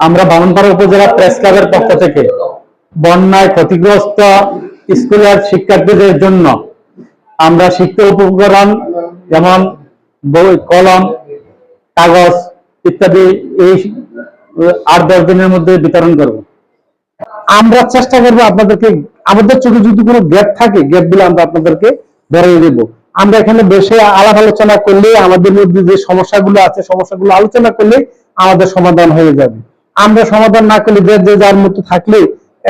আমরা বামনপাড়া উপজেলা প্রেস ক্লাবের পক্ষ থেকে বন্যায় ক্ষতিগ্রস্ত স্কুলের শিক্ষার্থীদের জন্য আমরা শিক্ষা উপকরণ যেমন বই, কলম, কাগজ ইত্যাদি এই আট দশ দিনের মধ্যে বিতরণ করব। আমরা চেষ্টা করব আপনাদেরকে আমাদের চোখে যদি কোনো গ্যাপ থাকে গ্যাপগুলো আমরা আপনাদেরকে ধরিয়ে দেবো। আমরা এখানে বসে আলাপ আলোচনা করলে, আমাদের মধ্যে যে সমস্যাগুলো আছে, সমস্যাগুলো আলোচনা করলে আমাদের সমাধান হয়ে যাবে। আমরা সমাধান না করলে যে যে যার মতো থাকলে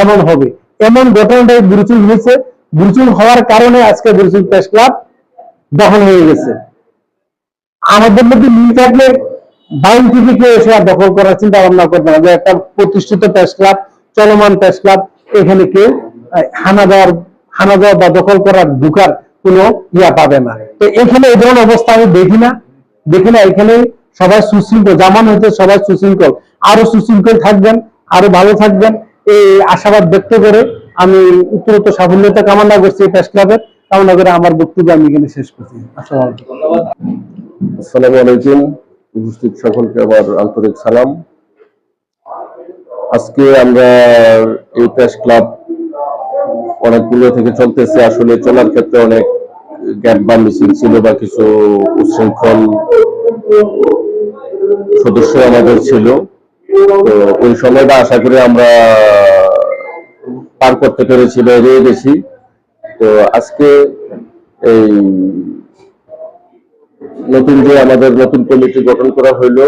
এমন হবে। এমন ঘটনাটাই বুরুচুল হয়েছে। বুরুচুল হওয়ার কারণে আজকে বুরুচুল প্রেস ক্লাব দখল হয়ে গেছে। আমাদের মধ্যে মিল থাকলে বাইন থেকে কেউ এসে আর দখল করার চিন্তা ভাবনা করবে না। যে একটা প্রতিষ্ঠিত প্রেস ক্লাব, চলমান প্রেস ক্লাব, এখানে কেউ হানা দেওয়ার হানা দেওয়া বা দখল করার ঢুকার কোনো ইয়া পাবে না। তো এখানে এই ধরনের অবস্থা আমি দেখি না। দেখি না, এখানে সবাই সুশৃঙ্খল জামান হইতে সবাই সুশৃঙ্খল। আরও সুশৃঙ্খল থাকবেন আরও ভালো থাকবেন। এই আশাবাদ ব্যক্ত করে আমি উত্তরোত্তর সাফল্যতা কামনা করছি এই প্রেস ক্লাবের কামনা করে আমার বক্তব্য আমি এখানে শেষ করছি। আসসালামু আলাইকুম। উপস্থিত সকলকে আমার আন্তরিক সালাম। আজকে আমরা এই প্রেস ক্লাব অনেক পূর্ব থেকে চলতেছে। আসলে চলার ক্ষেত্রে অনেক গ্যাপ বা মিছিল ছিল বা কিছু উচ্ছৃঙ্খল সদস্য আমাদের ছিল। তো ওই সময়টা আশা করি আমরা পার করতে পেরেছি বা এড়িয়ে গেছি। তো আজকে এই নতুন যে আমাদের নতুন কমিটি গঠন করা হইল,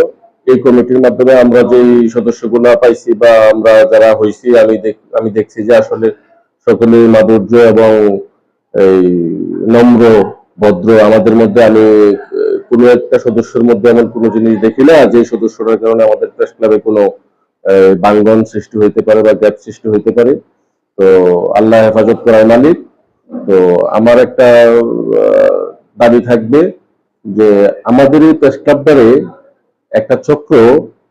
এই কমিটির মাধ্যমে আমরা যে সদস্যগুলা পাইছি বা আমরা যারা হয়েছি আমি আমি দেখছি যে আসলে সকলেই মাধুর্য এবং এই নম্র, ভদ্র। আমাদের মধ্যে আমি কোনো একটা সদস্যের মধ্যে এমন কোনো জিনিস দেখি না যে সদস্যটার কারণে আমাদের প্রেস ক্লাবে কোনো আহ, বাঙ্গন সৃষ্টি হইতে পারে বা গ্যাপ সৃষ্টি হইতে পারে। তো আল্লাহ হেফাজত করার মালিক। তো আমার একটা দাবি থাকবে যে আমাদের এই প্রেস ক্লাবটারে একটা চক্র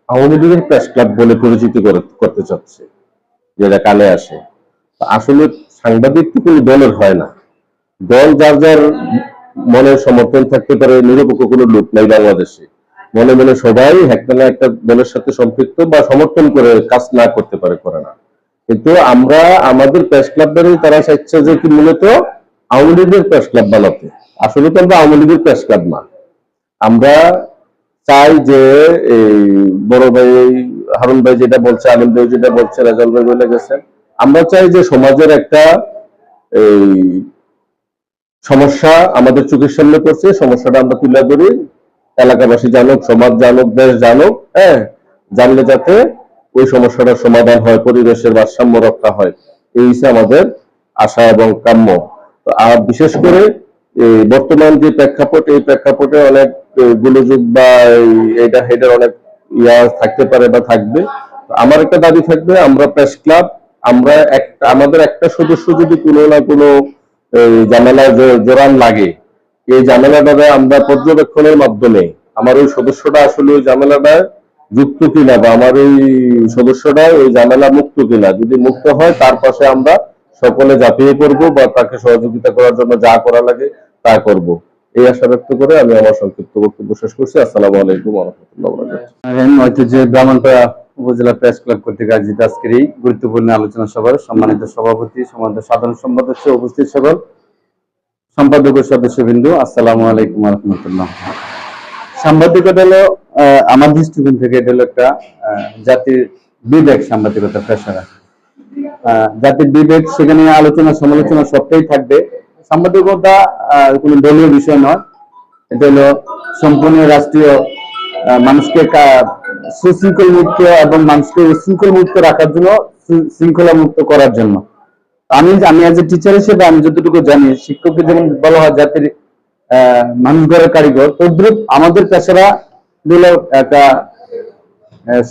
আওয়ামী লীগের প্রেস ক্লাব বলে পরিচিত করে- করতে চাচ্ছে যেটা কানে আসে। আসলে সাংবাদিক তো কোনো দলের হয় না। দল যার যার মনের সমর্থন থাকতে পারে, নিরপেক্ষ কোনো লোক নাই বাংলাদেশে। মনে মনে সবাই একটা না একটা দলের সাথে সম্পৃক্ত বা সমর্থন করে কাজ না করতে পারে করে না কিন্তু আমরা, আমাদের প্রেস ক্লাবটারই তারা চাইছে যে কি মূলত আওয়ামী লীগের প্রেস ক্লাব বানাতে। আসলে তো আমরা আওয়ামী লীগের প্রেস ক্লাব না। আমরা চাই যে এই বড় ভাই, হারুন ভাই যেটা বলছে, আলিম ভাই যেটা বলছে, রাজাল ভাই বলে গেছেন, আমরা চাই যে সমাজের একটা এই সমস্যা আমাদের চোখের সামনে পড়ছে, সমস্যাটা আমরা তুলে ধরি। এলাকাবাসী জানুক, সমাজ জানুক, দেশ জানুক হ্যাঁ? জানলে যাতে ওই সমস্যাটার সমাধান হয়, পরিবেশের ভারসাম্য রক্ষা হয়। এই হচ্ছে আমাদের আশা এবং কাম্য। আর বিশেষ করে বর্তমান যে প্রেক্ষাপট, এই প্রেক্ষাপটে অনেক গোলযোগ বা এটা হেডের অনেক ইয়া থাকতে পারে বা থাকবে। আমার একটা দাবি থাকবে, আমরা প্রেস ক্লাব, আমরা একটা, আমাদের একটা সদস্য যদি কোনো না কোনো জোরান লাগে, এই আমরা পর্যবেক্ষণের মাধ্যমে, আমার ওই সদস্যটা আসলে ওই যুক্ত কিনা বা আমার এই সদস্যটা ওই মুক্ত কিনা, যদি মুক্ত হয় তার পাশে আমরা সকলে ঝাঁপিয়ে পড়ব বা তাকে সহযোগিতা করার জন্য যা করা লাগে তা করব। এই আশা ব্যক্ত করে আমি আমার সংক্ষিপ্ত বক্তব্য শেষ করছি। আসসালামু আলাইকুম রহমতুল্লাহ আছেন ঐতিহ্য ব্রাহ্মণপাড়া উপজেলা প্রেস ক্লাব কর্তৃক আয়োজিত আজকের এই গুরুত্বপূর্ণ আলোচনা সভার সম্মানিত সভাপতি, সম্মানিত সাধারণ সম্পাদক উপস্থিত সকল সম্পাদক ও সদস্যবৃন্দু, আসসালামু আলাইকুম রহমতুল্লাহ সাংবাদিকতা হলো আমার দৃষ্টিকোণ থেকে এটা হলো একটা জাতির বিবেক সাংবাদিকতা পেশারা জাতির বিবেক সেখানে আলোচনা, সমালোচনা সবটাই থাকবে। সাংবাদিকতা কোনো দলীয় বিষয় নয়। এটা হলো সম্পূর্ণ রাষ্ট্রীয় মানুষকে সুশৃঙ্খল মুক্ত এবং মানুষকে উশৃঙ্খল মুক্ত রাখার জন্য শৃঙ্খলা মুক্ত করার জন্য। আমি আমি আজ টিচার হিসেবে আমি যতটুকু জানি, শিক্ষককে যেমন বলা হয় জাতির মানুষ গড়ের কারিগর, তদ্রুপ আমাদের পেশারা দিল একটা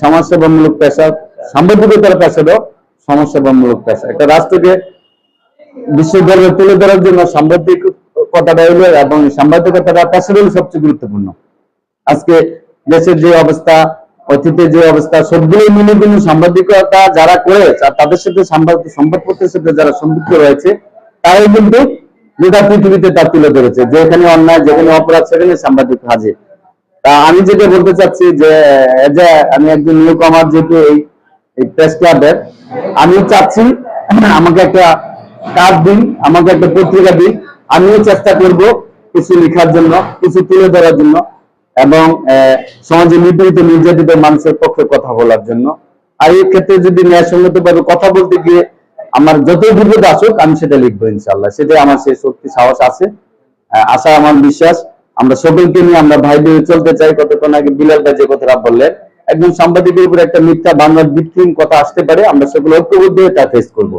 সমাজসেবামূলক পেশা, সাংবাদিকতার পেশারও সমাজসেবামূলক পেশা। একটা রাষ্ট্রকে বিশ্বদরবারে তুলে ধরার জন্য সাংবাদিক কথাটা হইল এবং সাংবাদিকতাটা হলো সবচেয়ে গুরুত্বপূর্ণ। আজকে দেশের যে অবস্থা অতীতের যে অবস্থা সবগুলো মিলে কিন্তু সাংবাদিকতা যারা করে তাদের সাথে সংবাদপত্রের সাথে যারা সম্পৃক্ত রয়েছে, তারাই কিন্তু গোটা পৃথিবীতে তা তুলে ধরেছে। যেখানে অন্যায়, যেখানে অপরাধ, সেখানে সাংবাদিক হাজির। তা আমি যেটা বলতে চাচ্ছি যে আমি একজন নিয়োগ আমার যেহেতু এই প্রেস ক্লাবের, আমি চাচ্ছি আমাকে একটা কাজ দিন, আমাকে একটা পত্রিকা দিন। আমিও চেষ্টা করব কিছু লেখার জন্য, কিছু তুলে ধরার জন্য। এবং সমাজে নিপীড়িত, নির্যাতিত মানুষের পক্ষে কথা বলার জন্য। আর এই ক্ষেত্রে যদি ন্যায়সঙ্গত ভাবে কথা বলতে গিয়ে আমার যতই বিপদ আসুক, আমি সেটা লিখব ইনশাল্লাহ সেটাই আমার সেই শক্তি, সাহস আছে আশা, আমার বিশ্বাস। আমরা সকলকে নিয়ে আমরা ভাই ভাই চলতে চাই। কতক্ষণ আগে বিলাল ভাই যে কথাটা বললেন, একজন সাংবাদিকের উপর একটা মিথ্যা বাংলার ভিত্তিহীন কথা আসতে পারে, আমরা সকলে ঐক্যবদ্ধ হয়ে তা ফেস করব।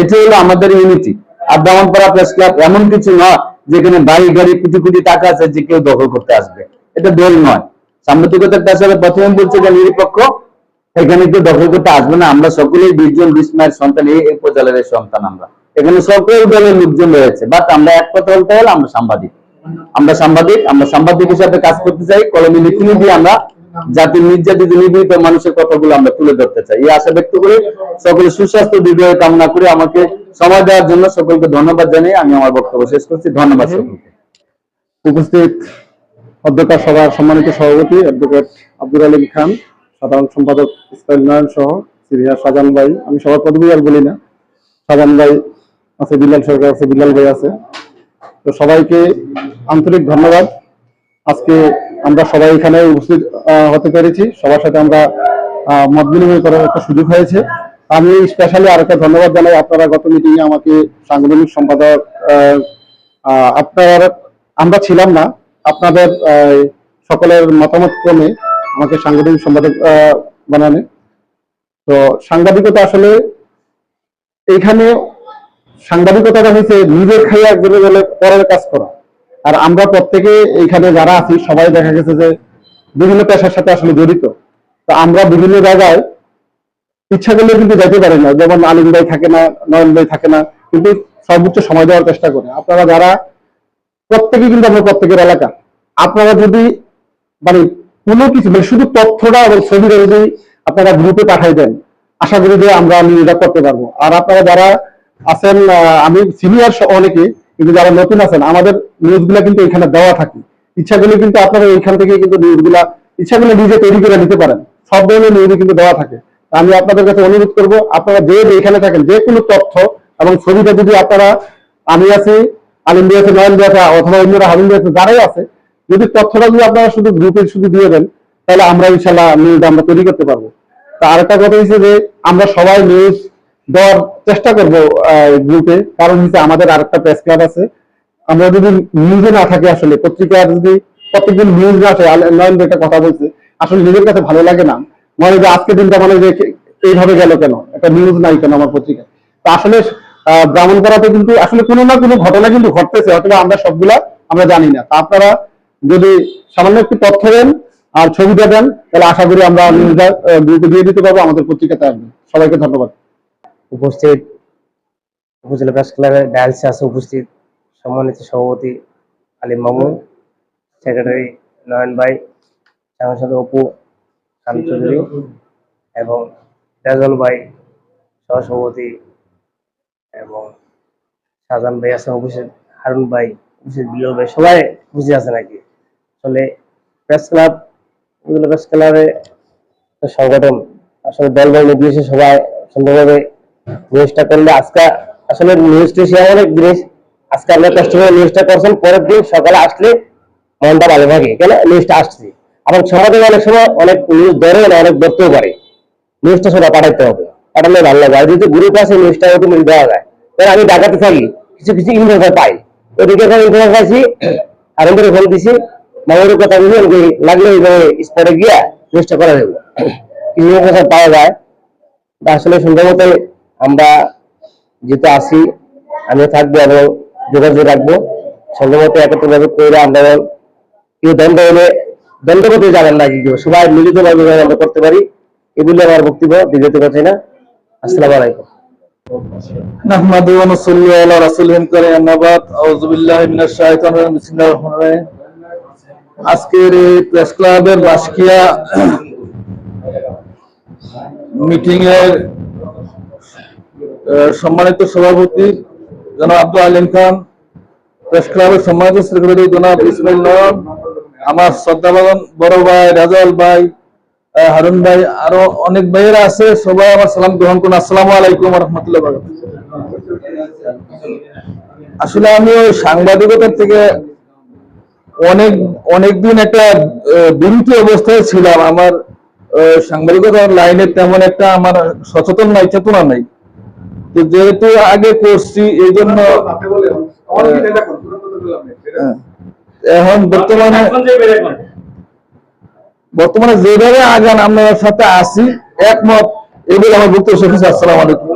এটি হলো আমাদের ইউনিটি আর ব্রাহ্মণপাড়া প্রেস ক্লাব এমন কিছু নয় যেখানে বাড়ি গাড়ি কোটি কোটি টাকা আছে যে কেউ দখল করতে আসবে। এটা দল নয়। সাংবাদিকতার পেশারে প্রথমে বলছে যে নিরপেক্ষ। এখানে কেউ দখল করতে আসবে না, আমরা সকলেই বিশজন, বিশ মায়ের সন্তান, এই উপজেলার সন্তান আমরা। এখানে সকল দলের লোকজন রয়েছে বাট আমরা এক কথা বলতে হলে আমরা সাংবাদিক। আমরা সাংবাদিক আমরা সাংবাদিক হিসাবে কাজ করতে চাই, কলমে লিখে দিয়ে আমরা, জাতির নির্যাতিত, নিপীড়িত মানুষের কথাগুলো আমরা তুলে ধরতে চাই। এই আশা ব্যক্ত করে সকলে সুস্বাস্থ্য দীর্ঘ কামনা করে আমাকে সময় দেওয়ার জন্য সকলকে ধন্যবাদ জানিয়ে আমি আমার বক্তব্য শেষ করছি। ধন্যবাদ সকলকে। উপস্থিত অধ্যক্ষ সভার সম্মানিত সভাপতি অ্যাডভোকেট আব্দুল আলিম খান, সাধারণ সম্পাদক ইসমাইল নয়ন সহ সিরিয়া সাজান ভাই। আমি সবার পদবি আর বলি না, সাজান ভাই আছে বিলাল সরকার আছে বিলাল ভাই আছে। তো সবাইকে আন্তরিক ধন্যবাদ। আজকে আমরা সবাই এখানে উপস্থিত হতে পেরেছি। সবার সাথে আমরা মত বিনিময় করার একটা সুযোগ হয়েছে। আমি স্পেশালি আরেকটা ধন্যবাদ জানাই। আপনারা গত মিটিং এ আমাকে সাংগঠনিক সম্পাদক আপনার, আমরা ছিলাম না। আপনাদের সকলের মতামত ক্রমে আমাকে সাংগঠনিক সম্পাদক বানানে। তো সাংবাদিকতা আসলে এইখানে সাংবাদিকতাটা হচ্ছে নিজের খাইয়া গেলে গেলে পরের কাজ করা। আর আমরা প্রত্যেকে এইখানে যারা আছি, সবাই দেখা গেছে যে বিভিন্ন পেশার সাথে আসলে জড়িত। তো আমরা বিভিন্ন জায়গায় ইচ্ছা করলে কিন্তু যেতে পারি না। যেমন আলিম ভাই থাকে না, নয়ন ভাই থাকে না, কিন্তু সর্বোচ্চ সময় দেওয়ার চেষ্টা করে। আপনারা যারা প্রত্যেকে কিন্তু আমরা প্রত্যেকের এলাকা। আপনারা যদি মানে কোনো কিছু মানে শুধু তথ্যটা এবং ছবিটা যদি আপনারা গ্রুপে পাঠাই দেন, আশা করি যে আমরা নিয়োগটা করতে পারব। আর আপনারা যারা আছেন আমি সিনিয়র অনেকে, কিন্তু যারা নতুন আছেন, আমাদের নিউজগুলা কিন্তু এখানে দেওয়া থাকে। ইচ্ছা করলে কিন্তু আপনারা এইখান থেকে কিন্তু নিউজগুলা ইচ্ছা করলে নিজে তৈরি করে নিতে পারেন। সব ধরনের নিউজ কিন্তু দেওয়া থাকে। আমি আপনাদের কাছে অনুরোধ করব, আপনারা যে এখানে থাকেন, যে কোনো তথ্য এবং ছবিটা যদি আপনারা, আমি আছি আলিম দিয়ে আছে নয়ন দিয়ে আছে, অথবা অন্যরা হাবিন দিয়ে আছে, যারাই আছে, যদি তথ্যটা যদি আপনারা শুধু গ্রুপে শুধু দিয়ে দেন, তাহলে আমরা ইনশাল্লাহ নিউজ আমরা তৈরি করতে পারব। তা আরেকটা কথা হচ্ছে যে, আমরা সবাই নিউজ দেওয়ার চেষ্টা করব গ্রুপে কারণ হচ্ছে আমাদের আরেকটা প্রেস ক্লাব আছে। আমরা যদি নিউজে না থাকি আসলে পত্রিকার যদি প্রত্যেকদিন নিউজ না আসে নয়ন একটা কথা বলছে, আসলে নিজের কাছে ভালো লাগে না। মনে হয় যে আজকে দিনটা মানে যে এইভাবে গেল কেন? একটা নিউজ নাই কেন আমার পত্রিকায়? তো আসলে ব্রাহ্মণপাড়াতে কিন্তু আসলে কোনো না কোনো ঘটনা কিন্তু ঘটতেছে, অথবা আমরা সবগুলা আমরা জানি না। আপনারা যদি সামান্য একটু তথ্য দেন আর ছবিটা দেন, তাহলে আশা করি আমরা দিয়ে দিতে পারব, আমাদের পত্রিকাতে আসবে। সবাইকে ধন্যবাদ। উপস্থিত উপজেলা প্রেস ক্লাবের ডায়ালসে আছে উপস্থিত সম্মানিত সভাপতি আলিম মামু সেক্রেটারি নয়ন ভাই, সাংসদ অপু খান চৌধুরী এবং রেজল ভাই, সহসভাপতি এবং শাহজাহান ভাই আছেন উপস্থিত হারুন ভাই উপস্থিত বিজয় ভাই, সবাই উপস্থিত আছে নাকি? আসলে প্রেস ক্লাব প্রেস একটা সংগঠন, আসলে দল দল নির্বিশেষে সবাই সুন্দরভাবে নিউজটা করলে আজকে আসলে নিউজটা সে অনেক জিনিস। আজকে আমরা কষ্ট করে নিউজটা করছেন, পরের দিন সকালে আসলে মনটা ভালো থাকে, কেন? নিউজটা আসছে। এবং সমাজে অনেক সময় অনেক নিউজ ধরে অনেক ধরতেও পারে। নিউজটা সেটা পাঠাইতে হবে। পাঠালে ভালো লাগে। আর যদি গ্রুপ আছে নিউজটা অটোমেটিক দেওয়া যায়। কারণ আমি ঢাকাতে থাকি, কিছু কিছু ইনফরমেশন পাই। ওদিকে ইনফরমেশন পাইছি, আর আমাদের ফোন দিছি মামার কথা বুঝলেন যে লাগলে ওইভাবে স্পটে গিয়া নিউজটা করা যাবে ইনফরমেশন পাওয়া যায়। আসলে সুন্দর মতো আমরা যেহেতু আসি আমিও থাকব এবং যোগাযোগ রাখব। সুন্দর মতো একত্রভাবে করে আমরা কেউ দ্বন্দ্ব হলে দ্বন্দ্ব করতে যাবেন না কি করব। সবাই মিলিত ভাবে আমরা করতে পারি, এগুলি আমার বক্তব্য দীর্ঘত করছি না। আজকের এই প্রেস ক্লাবের বাসকিয়া মিটিং এর সম্মানিত সভাপতি জনাব আব্দুল আলিম খান, প্রেস ক্লাবের সম্মানিত সেক্রেটারি জনাব ইসমাইল নরম আমার শ্রদ্ধাবাদন বড় ভাই রাজাল ভাই হারুন ভাই আরও অনেক ভাইয়েরা আছে সবাই আমার সালাম গ্রহণ করুন। আসসালামু আলাইকুম রহমতুল্লাহ আসলে আমি ওই সাংবাদিকতার থেকে অনেক অনেকদিন একটা বিরতি অবস্থায় ছিলাম। আমার সাংবাদিকতার লাইনে তেমন একটা আমার সচেতন নাই চেতনা নাই। তো যেহেতু আগে করছি এই জন্য এখন বর্তমানে বর্তমানে যেভাবে আগান আপনার সাথে আসি একমত। এগুলো আমার বক্তব্য আসসালাম আসসালামু আলাইকুম।